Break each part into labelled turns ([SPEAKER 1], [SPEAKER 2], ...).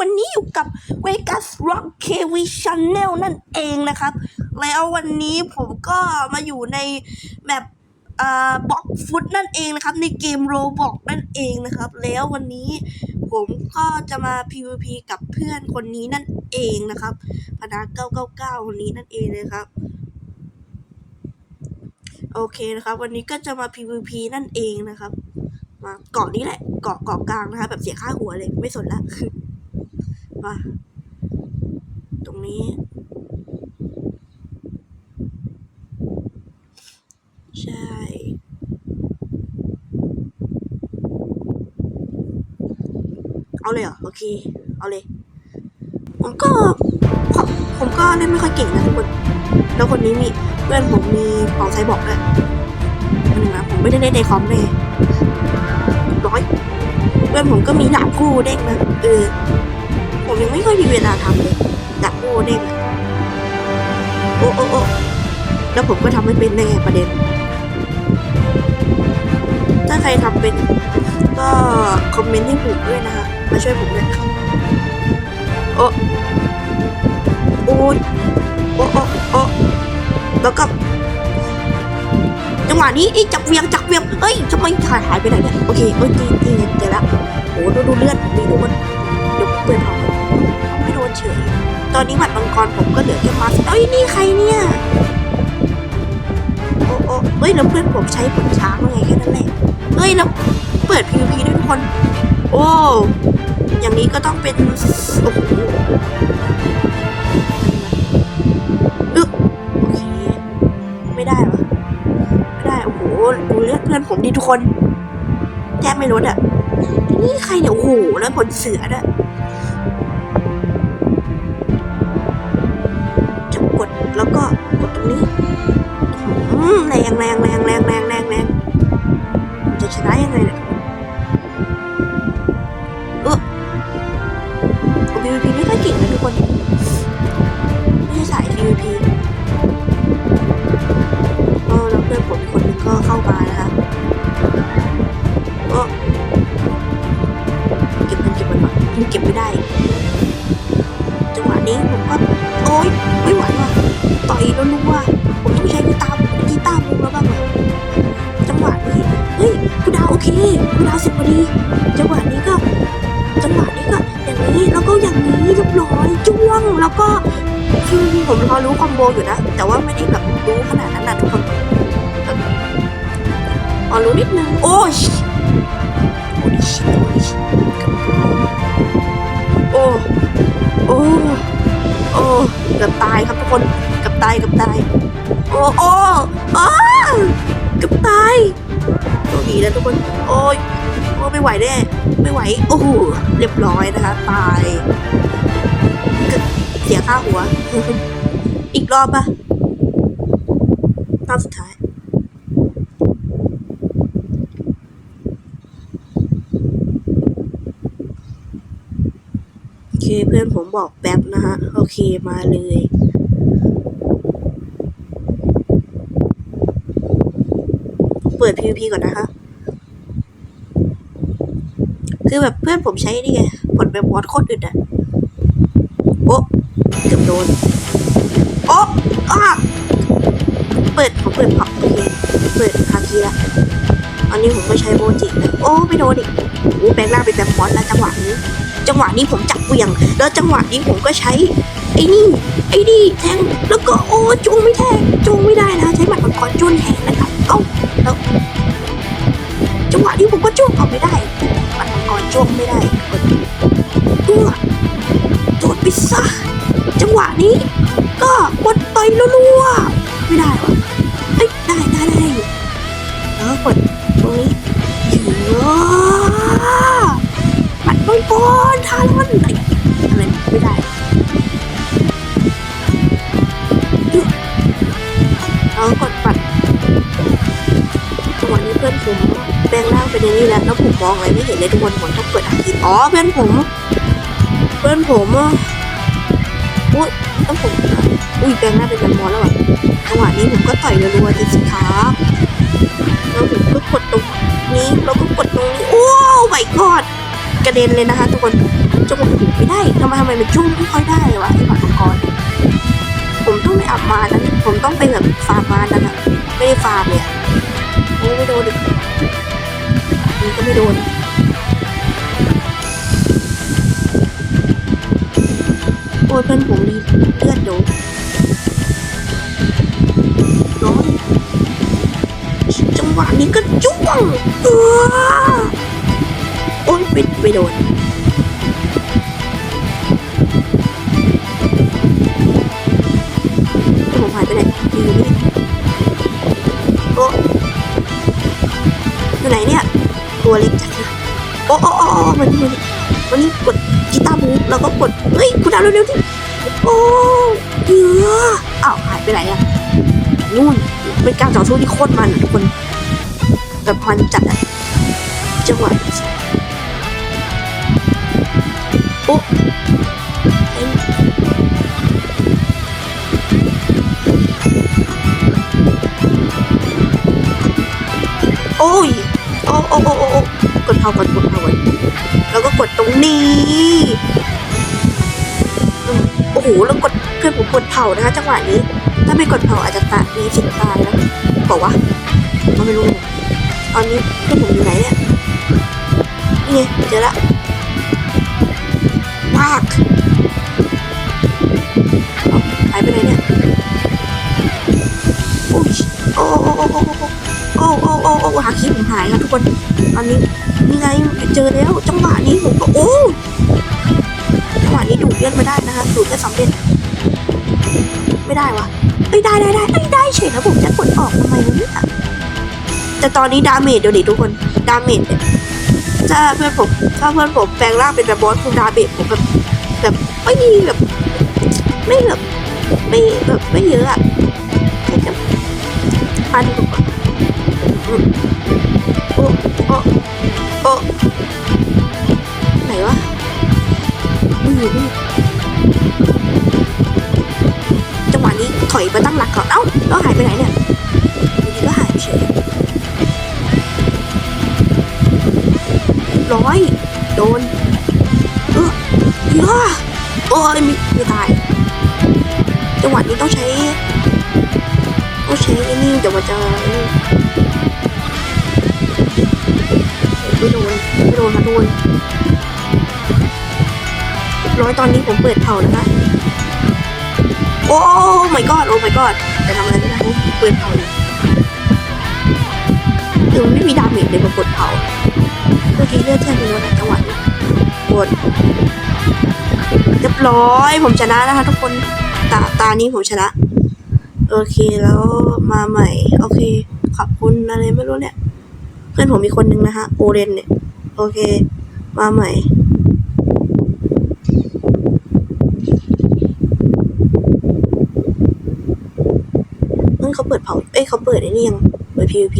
[SPEAKER 1] วันนี้อยู่กับ Vegas Rock KV Channel นั่นเองนะครับ แล้ววันนี้ผมก็มาอยู่ในแบบบล็อกฟุตนั่นเองนะครับ ในเกมโรบอกนั่นเองนะครับ แล้ววันนี้ผมก็จะมา PVP กับเพื่อนคนนี้นั่นเองนะครับพนัก999 คนนี้นั่นเองเลยครับ โอเคนะครับ วันนี้ก็จะมา PVP นั่นเองนะครับ มาเกาะนี้แหละเกาะเกาะกลางนะคะแบบเสียค่าหัวเลยไม่สนละ มาตรงนี้ ใช่ เอาเลยเหรอ โอเค เอาเลย ผมก็ ผมก็เล่นไม่ค่อยเก่งนะทุกคน แล้วคนนี้มีเพื่อนผมมีเป่าไซบอกด้วยนนึงนะผมไม่ได้เล่นในคอมเลยร้อยเพื่อนผมก็มีดาบคู่เด้งนะเออ ผมยังไม่ค่อยมีเวลาทำเลยดาบคู่เด้งโอ้โอ้โอ้แล้วผมก็ทำไม่เป็นแน่ประเด็น ถ้าใครทำเป็นก็คอมเมนต์ให้ผมด้วยนะฮะมาช่วยผมด้วยครับโอ้โอ้โอ้โอ้โอ้แล้วก็จังหวะนี้ไอ้จับเวียงจับเวียงเอ้ยทำไมหายหายไปไหนเนี่ยโอเคเอ้ยนี่นี่ไงเจอแล้วโอ้ดูดูเลือดมีดูมัน ตอนนี้หมัดมังกรผมก็เหลือแค่มาสเอ้ยนี่ใครเนี่ยโอ้โอ้เอ้ยแล้วเพื่อนผมใช้ผลช้างว่าไงแค่นั้นแหละเอ้ยแล้วเปิด PVP ด้วยทุกคน โอ้อย่างนี้ก็ต้องเป็นโอ้โหอึ๊โอเคไม่ได้เหรอไม่ได้โอ้โหดูเลือดเพื่อนผมดิทุกคนแทบไม่ลดอะนี่ใครเนี่ยโอ้โหแล้วผลเสือด้วยจะ แล้วก็กดตรงนี้แรงแรงแรงแรงแรงแรงแรงจะชนะยังไงเนี่ยเออผม PVP ไม่ค่อยเก่งนะทุกคน ไม่ใช่สาย PVP ก็แล้วเพื่อนผมคนนึงก็เข้ามานะครับ ดีจังหวะนี้ก็จังหวะนี้ก็อย่างนี้แล้วก็อย่างนี้เรียบร้อยจ้วงแล้วก็คือผมพอรู้คอมโบอยู่นะแต่ว่าไม่ได้แบบรู้ขนาดนั้นนะทุกคนพอรู้นิดนึงโอ้ยโอ้ยโอ้โอ้โอ้เกือบตายครับทุกคนเกือบตายเกือบตายโอ้โอ้อ้าเกือบตายโชคดีนะทุกคนโอ้ยโอ้ ไม่ไหวแน่ไม่ไหว โอ้โหเรียบร้อยนะคะ ตายเสียค่าหัว อีกรอบปะรอบสุดท้ายโอเคเพื่อนผมบอกแป๊บนะฮะ โอเคมาเลยเปิด PVP ก่อนนะคะ คือแบบเพื่อนผมใช้นี่ไงผลแบบวอดโคตรอึดอะโอ้เกือบโดนโอ้อ้าเปิดผมเปิดผับโอเคเปิดคาคีละอันนี้ผมก็ใช้โบจินะโอ้ไม่โดนอีกโอ้แปลงร่างเป็นแบบมอสแล้วจังหวะนี้ จังหวะนี้ผมจับเวี่ยง แล้วจังหวะนี้ผมก็ใช้ไอ้นี่ ไอ้นี่แทง แล้วก็โอ้จูงไม่แทงจูงไม่ได้นะใช้หมัดมังกรจุนแทงนะครับ เอ้าแล้วจังหวะนี้ผมก็จ้งเอาไม่ได้ จ้วงไม่ได้กดตัวโดดไปซะจังหวะนี้ ก็กดต่อยรัวๆไม่ได้วะเอ้ยได้ได้ได้ได้อยู่แล้วกดตรงนี้เยอะปัดมังกนทารอนอะไรอะไรไม่ได้ มองอะไรไม่เห็นเลยทุกคนผมต้องเปิดอาคีอ๋อเพื่อนผม เพื่อนผมอุ้ยต้องผมอุ้ยแปลงหน้าเป็นแบบมอสแล้วอะจังหวะนี้ผมก็ต่อยรัวๆทีสิครับแล้วผมก็กดตรงนี้แล้วก็กดตรงนี้โอ้ไม่กอดกระเด็นเลยนะคะ ทุกคนจังหวะไม่ได้ทำไมทำไมมันจุ้งไม่ค่อยได้เลยวะไอ้หมามังกรผมต้องไปอับมาแล้วผมต้องไปแบบฟาร์มมาแล้วนะไม่ได้ฟาร์มเลยโอ้ไม่โดนดิ ก็ไม่โดนโอ้ยเพื่อนผมมีเลือดโดนร้อนจังหวะนี้ก็จ้วงเออโอ้ยไปไปโดนผมหายไปไหนอยู่นี่โอ้อยู่ไหนเนี่ย ตัวเล็กจังนะโอ้โอ้โอ้มันมันมันนี่กดกีตาร์บูแล้วก็กดเฮ้ยคุณดาวเร็วๆดิโอ้เยอะอ้าวหายไปไหนอะนู่นเป็นการต่อสู้ที่โคตรมันอะทุกคนแบบมันจัดอะจังหวะโอ้ เข้ามาทุกหน่วยแล้วก็กดตรงนี้โอ้โหแล้วกดเคือผมกดเผานะคะจังหวะนี้ ถ้าไม่กดเผาอาจจะตายมีสิทธิ์ตายนะบอกว่ามันไม่รู้ตอนนี้เพื่อนผมอยู่ไหนเนี่ยนี่เจอละปากหายไปไหนเนี่ยโอ้โอ้โอ้โอ้โอ้โอ้โอ้หาคิดผมหายแล้วทุกคนตอนนี้ นี่ไงเจอแล้วจังหวะนี้ผมก็โอ้จังหวะนี้ดูดเลือดไม่ได้นะคะดูดเลือดสำเร็จไม่ได้วะเอ้ยได้ได้ได้เอ้ได้เฉยแล้วผมจะกดออกทำไมเนี่ยแต่ตอนนี้ดาเมจเดี๋ยวดิทุกคนดาเมจถ้าเพื่อนผมถ้าเพื่อนผมแปลงร่างเป็นแบบบอสคุณดาเมจผมแบบแบบไม่มีแบบไม่แบบไม่แบบไม่เยอะอะแค่จะพันกว่าอืมโอ้ จังหวะนี้ต้องใช้ต้องใช้ไอ้นี่เดี๋ยวมันจะไม่โดนไม่โดนค่ะทุกคนร้อยตอนนี้ผมเปิดเผานะคะ โอ้ my god โอ้ my god จะทำอะไรไม่ได้เปิดเผาเลยคือมันไม่มีดาเมจเลยมากดเผาเมื่อกี้เลือดแทบไม่ลดจังหวะนี้กดเรียบร้อยผมชนะนะคะทุกคน ตาตานี้ผมชนะ โอเคแล้วมาใหม่ โอเค ขอบคุณอะไรไม่รู้เนี่ย เพื่อนผมมีคนหนึ่งนะคะโอเรนเนี่ย โอเค มาใหม่เฮ้ยเขาเปิดเผา เอ้ยเขาเปิดไอ้นี่ยัง เปิด PVP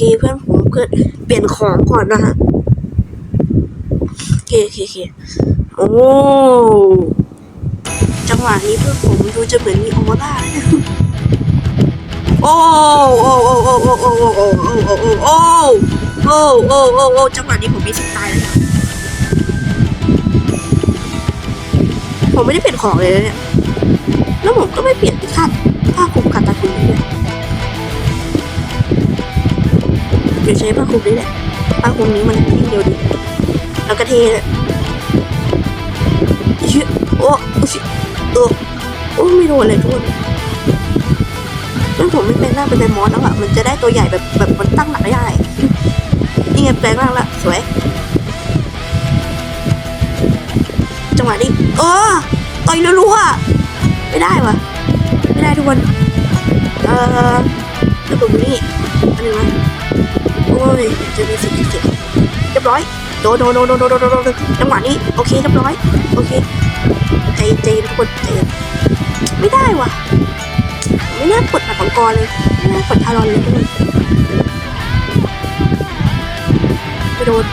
[SPEAKER 1] เคเพื่อนผมเพื่อนเปลี่ยนของก่อนนะฮะโอเคโอเคโอเคโอ้จังหวะนี้เพื่อนผมดูจะเหมือนมีออร่าโอ้โอ้โอ้โอ้โอ้โอ้โอ้โอ้โอ้โอ้โอ้โอ้โอ้โอ้โอ้โอ้จังหวะนี้ผมมีสิทธิ์ตายแล้วผมไม่ได้เปลี่ยนของเลยนะเนี่ย แล้วผมก็ไม่เปลี่ยนค่าค่าคุมการตัดสินเลย เดี๋ยวใช้ผ้าคลุมนี่แหละผ้าคลุมนี้มันวิ่งเร็วดีแล้วก็เทเลยเยโอ้ชิโอ้โอ้ไม่โดนเลยทุกคนเมื่อผมไม่เป็นหน้าเป็นไดมอนแล้วอะมันจะได้ตัวใหญ่แบบแบบมันตั้งหลักได้นี่ไงแปลงร่างละสวย จังหวะนี้เออต่อยรัวๆไม่ได้วะไม่ได้ทุกคนเออแล้วผมนี่อันนึงนะโอ้ ยเจะมีสิทธิ์เก็บเรียบร้อยโดนโดนโดนโดนโดนโดนโดนจังหวะนี้โอเคเรียบร้อยโอเคใจใจทุกคนใจเย็นไม่ได้ว่ะไม่น่ากดหมัดมังกรเลยไม่น่ากดทารอนเลยไม่โดน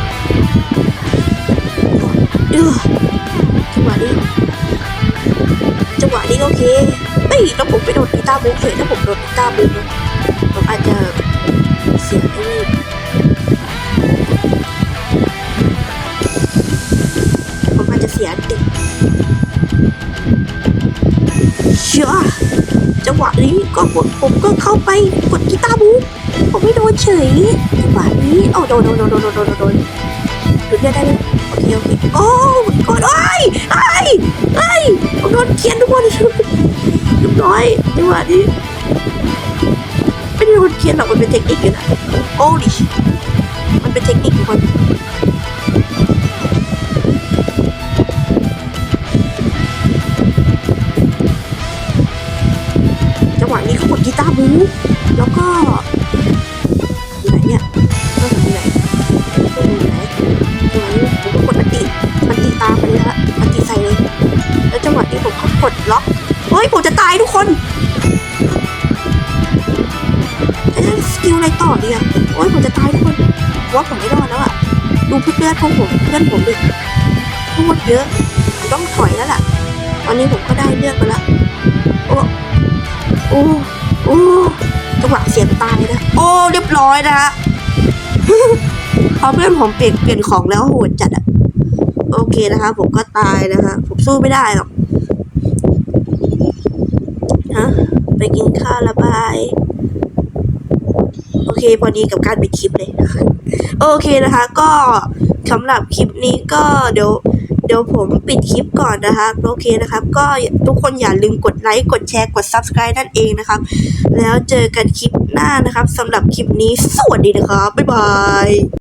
[SPEAKER 1] เออจังหวะนี้จังหวะนี้โอเคเฮ้ยแล้วผมไปโดนกีตาร์บูเฉยถ้าผมโดนกีตาร์บูนะผมอาจจะ นี้ก็กดผมก็เข้าไปกดกีตาร์บูผมไม่โดนเฉยจังหวะนี้โอ้โดนโดนโดนโดนโดนโดนโดนหยุดเรียกได้เลยโอเคโอเคโอ้กดไอ้ไอ้ไอ้ผมโดนเขียนทุกคนเรียบร้อยจังหวะนี้ไม่ได้โดนเขียนหรอกมันเป็นเทคนิคอยู่นะโอ้ดิมันเป็นเทคนิคทุกคน แล้วก็อยู่ไหนเนี่ยก็อยู่ไหนก็อยู่ไหนจังนี้ผมก็กดอันติอันติตามไปเลยฮะอันติใส่เลยแล้วจังหวะนี้ผมก็กดล็อกเฮ้ยผมจะตายทุกคนแล้สกิลอะไรต่อดีอะโอ้ยผมจะตายทุกคนว่าผมไม่รอดแล้วอะดูเพื่อนของผมเพื่อนผมดิพูดเยอะต้องถอยแล้วล่ะตอนนี้ผมก็ได้เลือกไปละโอ้โอ้ โอ้จังหวะเสียงตายนะโอ้เรียบร้อยนะฮะพอเพื่อนผมเปลี่ยนเปลี่ยนของแล้วโหดจัดอะโอเคนะคะผมก็ตายนะคะผมสู้ไม่ได้หรอกฮะไปกินข้าวละบายโอเคพอดีกับการไปคลิปเลยโอเคนะคะ ก็สำหรับคลิปนี้ก็เดี๋ยว เดี๋ยวผมปิดคลิปก่อนนะคะโอเคนะครับ ก็ทุกคนอย่าลืมกดไลค์ กดแชร์ กด Subscribe นั่นเองนะครับ แล้วเจอกันคลิปหน้านะครับสำหรับคลิปนี้สวัสดีนะครับ บ๊ายบาย